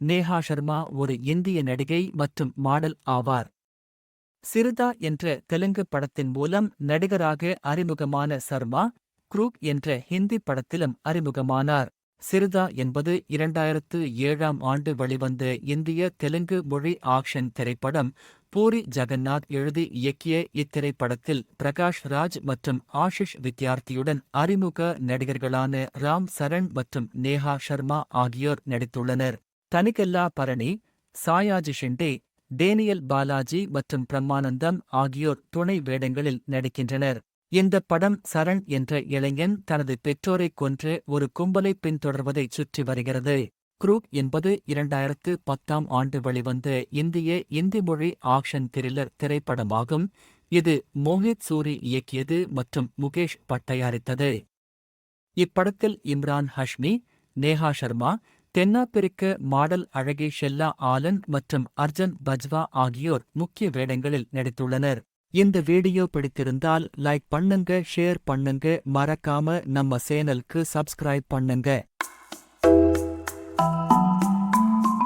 நேஹா சர்மா ஒரு இந்திய நடிகை மற்றும் மாடல் ஆவார். சிறுதா என்ற தெலுங்கு படத்தின் மூலம் நடிகராக அறிமுகமான சர்மா குரூக் என்ற ஹிந்தி படத்திலும் அறிமுகமானார். சிறுதா என்பது இரண்டாயிரத்து ஏழாம் ஆண்டு வெளிவந்த இந்திய தெலுங்கு மொழி ஆக்ஷன் திரைப்படம் பூரி ஜெகநாத் எழுதி இயக்கிய இத்திரைப்படத்தில் பிரகாஷ் ராஜ் மற்றும் ஆஷிஷ் வித்யார்த்தியுடன் அறிமுக நடிகர்களான ராம் சரண் மற்றும் நேஹா சர்மா ஆகியோர் நடித்துள்ளனர். தனிகெல்லா பரணி சாயாஜி ஷிண்டே டேனியல் பாலாஜி மற்றும் பிரம்மானந்தம் ஆகியோர் துணை வேடங்களில் நடிக்கின்றனர். இந்த படம் சரண் என்ற இளைஞன் தனது பெற்றோரைக் கொன்று ஒரு கும்பலை பின்தொடர்வதை சுற்றி வருகிறது. குரூக் என்பது இரண்டாயிரத்து பத்தாம் ஆண்டு வெளிவந்த இந்திய இந்தி மொழி ஆக்ஷன் த்ரில்லர் திரைப்படமாகும். இது மோஹித் சூரி இயக்கியது மற்றும் முகேஷ் பட் தயாரித்தது இப்படத்தில் இம்ரான் ஹஷ்மி நேஹா சர்மா தென்னாப்பிரிக்க மாடல் அழகி ஷெல்லா ஆலன் மற்றும் அர்ஜன் பஜ்வா ஆகியோர் முக்கிய வேடங்களில் நடித்துள்ளனர். இந்த வீடியோ பிடித்திருந்தால் லைக் பண்ணுங்க ஷேர் பண்ணுங்க மறக்காம நம்ம சேனலுக்கு சப்ஸ்கிரைப் பண்ணுங்க.